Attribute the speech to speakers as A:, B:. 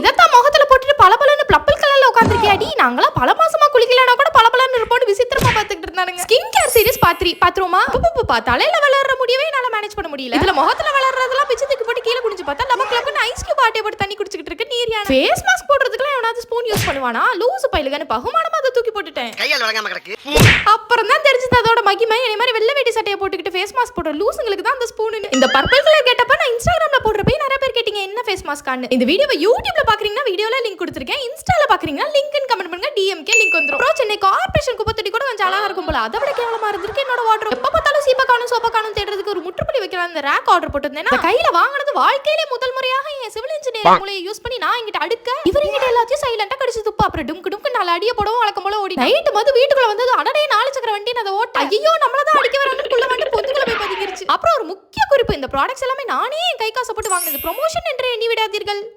A: இதத்தான் முகத்துல போட்டுட்டு பளபளன்னு பளபள் கலர்ல உட்காந்துருக்கியாடி நாங்களாம் பல மாசமா குளிக்கலனா கூட பளபளன்னு இருப்போம்னு விசித்திரமா பாத்துக்கிட்டு இருந்தானுங்க. ஸ்கின் கேர் சீரிஸ் பாத்ரி பாத்துருமா பா தலையில வளர்ற முடியவே என்னால மேனேஜ் பண்ண முடியல. இதுல முகத்துல வளர்றதெல்லாம் பிச்சு தூக்கி போட்டு கீழே குனிஞ்சு பார்த்தா லபக் லபக்குன்னு ஐஸ் கியூப் ஆட்டை போட்டு தண்ணி குடிச்சிட்டு இருக்கு நீரியான ஃபேஸ் மாஸ்க் போடுறதுக்குலாம் எவனாவது ஸ்பூன் யூஸ் பண்ணுவானா? லூசு பைலுகன்னு பகுமானமா அதை தூக்கி போட்டுட்டேன்.
B: கையால் வழங்காம கிடக்கு.
A: அப்புறம் தான் தெரிஞ்சது அதோட மகிமை. என்னை மாதிரி வெள்ளை வேட்டி சட்டையை போட்டுக்கிட்டு ஃபேஸ் மாஸ்க் போடுற லூசுங்களுக்கு தான் அந்த ஸ்பூன் இந்த பர்பிள் கலர் கேட்டப்ப கேட்டீங்க என்ன ஃபேஸ் மாஸ்க்கான்னு இந்த வீடியோவை யூடியூப்ல பாக்குறீங்கன்னா வீடியோல லிங்க் கொடுத்துருக்கேன். இன்ஸ்டால பாக்குறீங்கன்னா லிங்க் கமெண்ட் பண்ணுங்க டிஎம்கே லிங்க் வந்துரும். அப்புறம் சென்னை கார்பரேஷன் குப்பத்தொட்டி கூட கொஞ்சம் அழகா இருக்கும் போல. அதை விட கேவலமா இருந்திருக்கு என்னோட வாட்டர் எப்ப பார்த்தாலும் சீப்பா காணும் சோப்பா காணும் தேடுறதுக்கு ஒரு முற்றுப்புள்ளி வைக்கலாம் இந்த ரேக் ஆர்டர் போட்டிருந்தேன் கையில வாங்கினது வாழ்க்கையிலே முதல் முறையாக என் சிவில் இன்ஜினியர் மூலையை யூஸ் பண்ணி நான் இங்கிட்ட அடுக்க இவர் இங்கிட்ட எல்லாத்தையும் சைலண்டா கடிச்சு துப்பா. அப்புறம் டும்க்கு டும்க்கு நாலு அடிய போடவும் வழக்கம் போல ஓடி நைட்டு மது வீட்டுக்குள்ள வந்தது அடடே நாலு சக்கர வண்டி அதை ஓட்ட. ஐயோ நம்மள தான் அடிக்க வராங்கக்குள்ள அப்புறம் ஒரு முக்கிய குறிப்பு இந்த ப்ராடக்ட்ஸ் எல்லாமே நானே என் கை காசை போட்டு வாங்கினது. ப்ரொமோஷன் என்று எண்ணி விடாதீர்கள்.